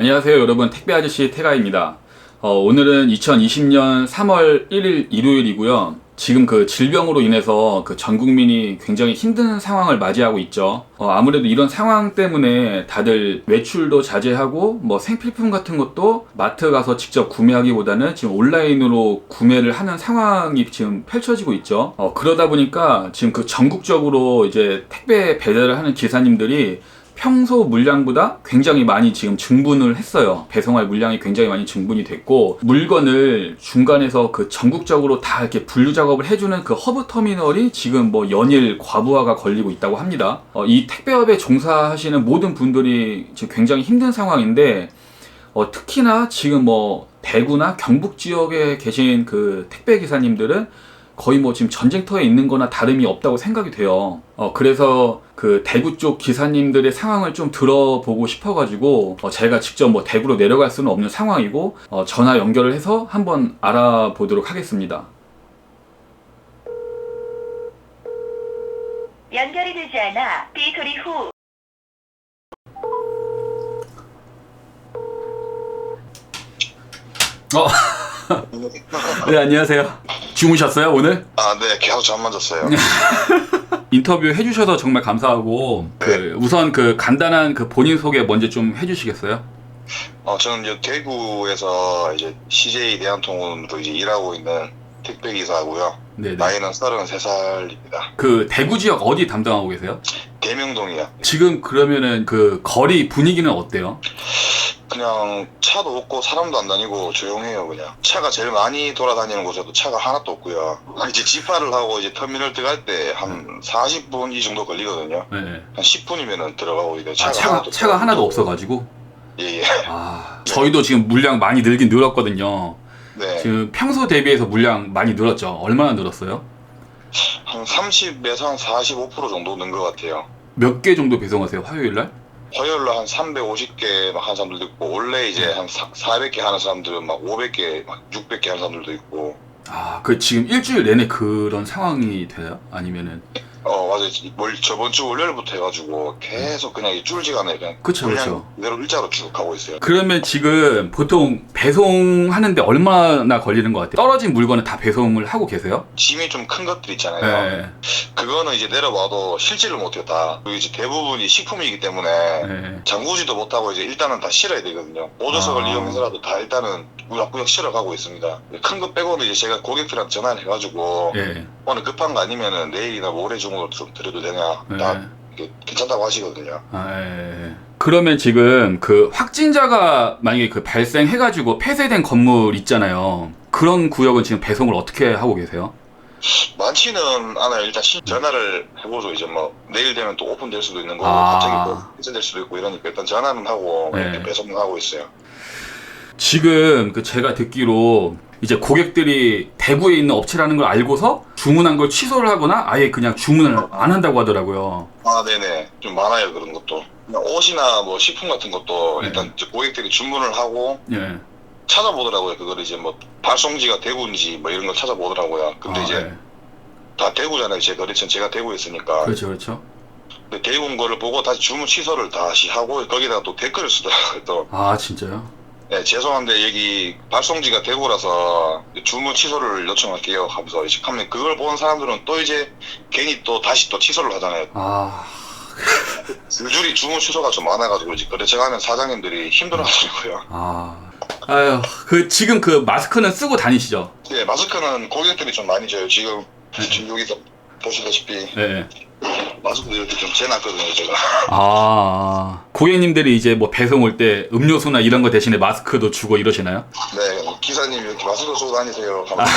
안녕하세요 여러분. 택배 아저씨 태가입니다. 어, 오늘은 2020년 3월 1일 일요일이고요. 지금 그 질병으로 인해서 그 전 국민이 굉장히 힘든 상황을 맞이하고 있죠. 어, 아무래도 이런 상황 때문에 다들 외출도 자제하고 뭐 생필품 같은 것도 마트 가서 직접 구매하기보다는 지금 온라인으로 구매를 하는 상황이 지금 펼쳐지고 있죠. 어, 그러다 보니까 지금 그 전국적으로 이제 택배 배달을 하는 기사님들이 평소 물량보다 굉장히 많이 지금 증분을 했어요. 배송할 물량이 굉장히 많이 증분이 됐고 물건을 중간에서 그 전국적으로 다 이렇게 분류 작업을 해주는 그 허브 터미널이 지금 뭐 연일 과부하가 걸리고 있다고 합니다. 어, 이 택배업에 종사하시는 모든 분들이 지금 굉장히 힘든 상황인데 어, 특히나 지금 뭐 대구나 경북 지역에 계신 그 택배 기사님들은 거의 뭐 지금 전쟁터에 있는 거나 다름이 없다고 생각이 돼요. 어, 그래서 그 대구 쪽 기사님들의 상황을 좀 들어보고 싶어가지고 어, 제가 직접 뭐 대구로 내려갈 수는 없는 상황이고 어, 전화 연결을 해서 한번 알아보도록 하겠습니다. 연결이 되지 않아 삐 소리 후 어, 네 안녕하세요. 주무셨어요 오늘? 아, 네, 계속 잠만 잤어요. 인터뷰 해주셔서 정말 감사하고 그 우선 그 간단한 그 본인 소개 먼저 좀 해주시겠어요? 어, 저는 이제 대구에서 이제 CJ 대한통운으로 이제 일하고 있는 택배 기사고요. 네네. 나이는 33살입니다. 그 대구 지역 어디 담당하고 계세요? 대명동이요. 지금 그러면은 그 거리 분위기는 어때요? 그냥 차도 없고 사람도 안 다니고 조용해요, 그냥. 차가 제일 많이 돌아다니는 곳에도 차가 하나도 없고요. 이제 집화를 하고 이제 터미널 들어갈 때 한 40분 이 정도 걸리거든요. 네. 한 10분이면은 들어가고 이래. 아, 차가 차가 하나도 없어가지고. 예, 예. 아, 저희도 지금 물량 많이 늘긴 늘었거든요. 네. 지금 평소 대비해서 물량 많이 늘었죠. 얼마나 늘었어요? 한 30에서 한 45% 정도 는 것 같아요. 몇 개 정도 배송하세요? 화요일 날? 화요일로 한 350개 막 하는 사람들도 있고 원래 이제 한 400개 하는 사람들은 막 500개, 막 600개 하는 사람들도 있고 아, 그 지금 일주일 내내 그런 상황이 돼요? 아니면은 어 맞아요 월 저번 주 월요일부터 해가지고 계속 그냥 이 않아요 그냥 그쵸, 그냥 그쵸. 그대로 일자로 쭉 가고 있어요 그러면 지금 보통 배송하는데 얼마나 걸리는 것 같아요? 떨어진 물건은 다 배송을 하고 계세요? 짐이 좀 큰 것들 있잖아요 네. 그거는 이제 내려와도 실지를 못해요 다 그리고 이제 대부분이 식품이기 때문에 네. 장구지도 못하고 이제 일단은 다 실어야 되거든요 보조석을 아. 이용해서라도 다 일단은 구역구역 실어가고 있습니다 큰 거 빼고는 이제 제가 고객들한테 전화를 해가지고 예. 오늘 급한 거 아니면은 내일이나 모레 중으로 좀 드려도 되냐 네. 다 이렇게 괜찮다고 하시거든요 아, 예. 그러면 지금 그 확진자가 만약에 그 발생해가지고 폐쇄된 건물 있잖아요. 그런 구역은 지금 배송을 어떻게 하고 계세요? 많지는 않아요 일단 신- 전화를 해보죠 이제 뭐 내일 되면 또 오픈될 수도 있는 거고 아. 갑자기 또 폐쇄될 수도 있고 이러니까 일단 전화는 하고 네. 이렇게 배송을 하고 있어요 지금 그 제가 듣기로 이제 고객들이 대구에 있는 업체라는 걸 알고서 주문한 걸 취소를 하거나 아예 그냥 주문을 안 한다고 하더라고요. 아 네네 좀 많아요 그런 것도 그냥 옷이나 뭐 식품 같은 것도 네. 일단 이제 고객들이 주문을 하고 예. 찾아보더라고요 그걸 이제 뭐 발송지가 대구인지 뭐 이런 걸 찾아보더라고요 근데 아, 이제 예. 다 대구잖아요 제 거래처는 제가 대구에 있으니까 그렇죠, 그렇죠. 근데 대구인 거를 보고 다시 주문 취소를 다시 하고 거기다가 또 댓글을 쓰더라고요 또 아, 진짜요? 네, 죄송한데 여기 발송지가 대구라서 주문 취소를 요청할게요 하면서 이제 하면 그걸 본 사람들은 또 이제 괜히 또 다시 또 취소를 하잖아요. 아, 줄줄이 주문 취소가 좀 많아가지고 이제 거래처 가면 사장님들이 힘들어하더라고요. 아. 아유, 그 지금 그 마스크는 쓰고 다니시죠? 예, 마스크는 고객들이 좀 많이 줘요. 지금 지금 여기서 보시다시피. 네. 마스크도 이렇게 좀 재놨거든요 제가 아, 고객님들이 이제 뭐 배송 올 때 음료수나 이런 거 대신에 마스크도 주고 이러시나요? 네 기사님 이렇게 마스크 쓰고 다니세요 하면서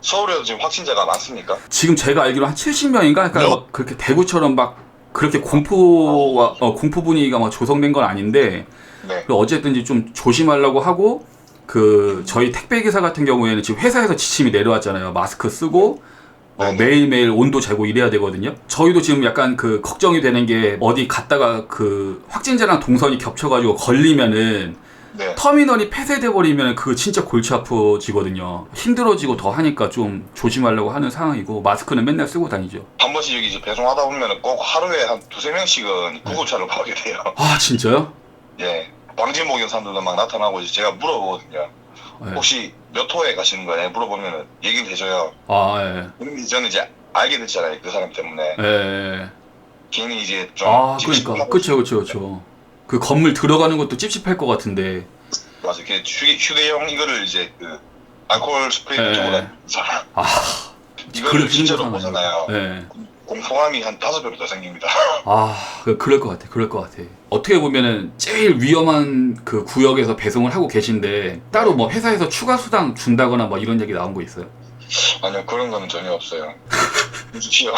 서울에도 지금 확진자가 많습니까? 지금 제가 알기로 한 70명인가? 그러니까 막 그렇게 대구처럼 막 그렇게 공포와 어, 공포 분위기가 막 조성된 건 아닌데 네그 어쨌든지 좀 조심하려고 하고 그 저희 택배 기사 같은 경우에는 지금 회사에서 지침이 내려왔잖아요. 마스크 쓰고 어, 네네. 매일매일 온도 재고 이래야 되거든요. 저희도 지금 약간 그 걱정이 되는 게 어디 갔다가 그 확진자랑 동선이 겹쳐가지고 걸리면은 네. 터미널이 폐쇄돼 버리면 그거 진짜 골치 아프지거든요. 힘들어지고 더 하니까 좀 조심하려고 하는 상황이고 마스크는 맨날 쓰고 다니죠. 한 번씩 여기 이제 배송하다 보면 꼭 하루에 한 두세 명씩은 구급차를 가게 돼요. 아 진짜요? 예. 인 사람들도 막 나타나고 이제 제가 물어보거든요. 네. 혹시 몇 호에 가시는 거냐 물어보면 얘기를 해줘요. 아, 예. 근데 저는 이제 알게 됐잖아요. 그 사람 때문에. 예, 예. 괜히 이제 좀 아, 그러니까. 찝찝하고 그쵸, 그쵸, 그쵸. 그 건물 들어가는 것도 찝찝할 것 같은데. 맞아. 그 휴, 휴대용 이거를 이제 그 알코올 스프레이 예. 쪽으로 사람. 아, 이거를 생각하네요. 보잖아요. 예. 공포감이 한 다섯 배로 더 생깁니다. 아, 그- 그럴 것 같아, 그럴 것 같아. 어떻게 보면은 제일 위험한 그 구역에서 배송을 하고 계신데 따로 뭐 회사에서 추가 수당 준다거나 뭐 이런 얘기 나온 거 있어요? 아니요 그런 거는 전혀 없어요. 주십시오.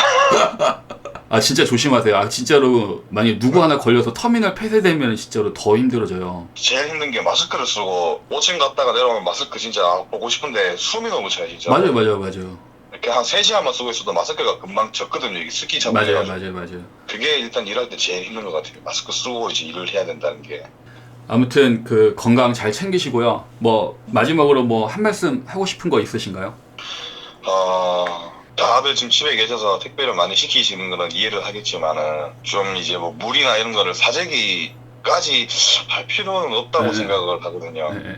아 진짜 조심하세요. 아 진짜로 만약 누구 하나 걸려서 터미널 폐쇄되면 진짜로 더 힘들어져요. 제일 힘든 게 마스크를 쓰고 5층 갔다가 내려오면 마스크 진짜 보고 싶은데 숨이 너무 차요 진짜. 맞아요, 맞아요, 맞아요. 이렇게 한 3시간만 쓰고 있어도 마스크가 금방 젖거든요. 이게 스키 잡고 맞아요. 맞아요, 맞아요. 그게 일단 일할 때 제일 힘든 것 같아요. 마스크 쓰고 이제 일을 해야 된다는 게. 아무튼 그 건강 잘 챙기시고요. 뭐 마지막으로 뭐 한 말씀 하고 싶은 거 있으신가요? 어, 다들 지금 집에 계셔서 택배를 많이 시키시는 거는 이해를 하겠지만은 좀 이제 뭐 물이나 이런 거를 사재기까지 할 필요는 없다고 네. 생각을 하거든요. 네, 네.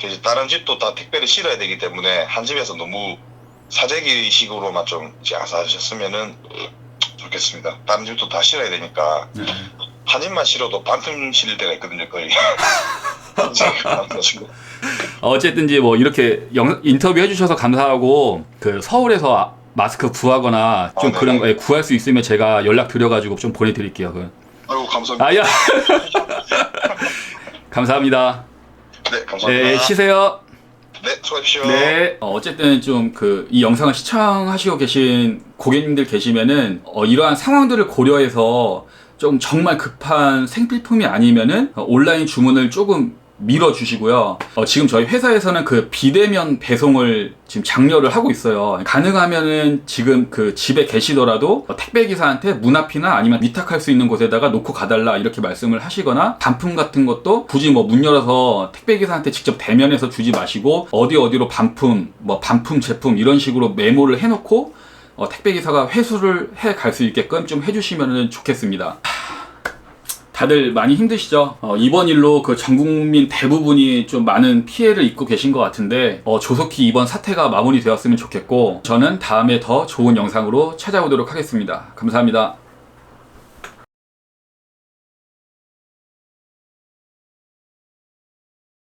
그래서 다른 집도 다 택배를 실어야 되기 때문에 한 집에서 너무 사재기식으로만 좀 장사하셨으면은 좋겠습니다. 다른 집도 다 실어야 되니까 네. 한 입만 실어도 반틈 실릴 때가 있거든요, 거의. 그래가지고. 어쨌든 지 뭐 이렇게 영, 인터뷰 해주셔서 감사하고 그 서울에서 아- 마스크 구하거나 좀 아, 그런 네네. 거 예, 구할 수 있으면 제가 연락 드려가지고 좀 보내드릴게요. 그. 아이고 감사합니다. 아야 감사합니다. 네, 감사합니다. 네 쉬세요. 네, 수고하십시오. 네. 어, 어쨌든 좀 그 이 영상을 시청하시고 계신 고객님들 계시면은 어, 이러한 상황들을 고려해서 좀 정말 급한 생필품이 아니면은 어, 온라인 주문을 조금 밀어 주시고요. 어, 지금 저희 회사에서는 그 비대면 배송을 지금 장려를 하고 있어요. 가능하면은 지금 그 집에 계시더라도 어, 택배 기사한테 문 앞이나 아니면 위탁할 수 있는 곳에다가 놓고 가달라 이렇게 말씀을 하시거나 반품 같은 것도 굳이 뭐 문 열어서 택배 기사한테 직접 대면해서 주지 마시고 어디 어디로 반품, 뭐 반품 제품 이런 식으로 메모를 해놓고 어, 택배 기사가 회수를 해 갈 수 있게끔 좀 해주시면 좋겠습니다. 다들 많이 힘드시죠? 어, 이번 일로 그 전 국민 대부분이 좀 많은 피해를 입고 계신 것 같은데 어, 조속히 이번 사태가 마무리되었으면 좋겠고 저는 다음에 더 좋은 영상으로 찾아오도록 하겠습니다. 감사합니다.